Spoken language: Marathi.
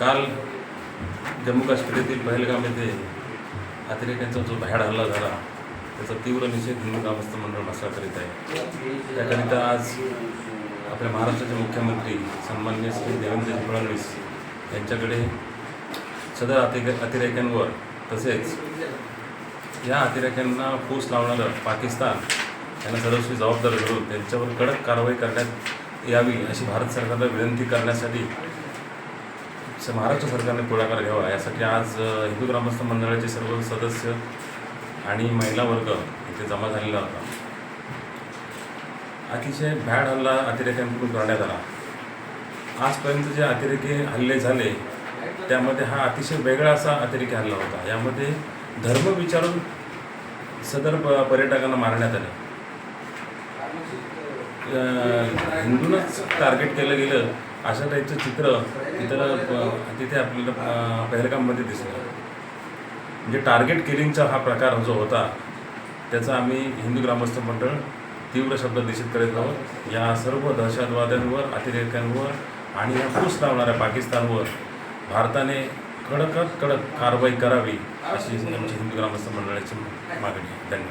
काल जम्मू काश्मीर येथील पहलगाम येथे अतिरेक्यांचा जो भ्याड हल्ला झाला त्याचा तीव्र निषेध हिंदू ग्रामस्थ मंडळ भाषा करीत आहे. त्याकरिता आज आपल्या महाराष्ट्राचे मुख्यमंत्री सन्मान्य श्री देवेंद्र फडणवीस यांच्याकडे सदर अति अतिरेक्यांवर तसेच या अतिरेक्यांना फूस लावणारं पाकिस्तान यांना सर्वस्वी जबाबदार धरून त्यांच्यावर कडक कारवाई करण्यात यावी अशी भारत सरकारला विनंती करण्यासाठी महाराष्ट्र सरकारने पुढाकार घ्यावा यासाठी आज हिंदू ग्रामस्थ मंडळाचे सर्व सदस्य आणि महिला वर्ग इथे जमा झालेला होता. अतिशय भॅड हल्ला अतिरेक्यांकडून करण्यात आला. आजपर्यंत जे अतिरेकी हल्ले झाले त्यामध्ये हा अतिशय वेगळा असा अतिरेकी हल्ला होता. यामध्ये धर्म विचारून सदर प- पर्यटकांना मारण्यात आले. हिंदूनच हिंदूंनाच टार्गेट केलं गेलं. अशा टाईपचं चित्र तिथं तिथे आपल्याला पहलगाममध्ये दिसलं. म्हणजे टार्गेट किलिंगचा हा प्रकार जो होता त्याचा आम्ही हिंदू ग्रामस्थ मंडळ तीव्र शब्द निषेध करीत आहोत. या सर्व दहशतवाद्यांवर अतिरेक्यांवर आणि या फूस लावणाऱ्या पाकिस्तानवर भारताने कडकात कडक कारवाई करावी अशी आमची हिंदू ग्रामस्थ मंडळाची मागणी आहे. धन्यवाद.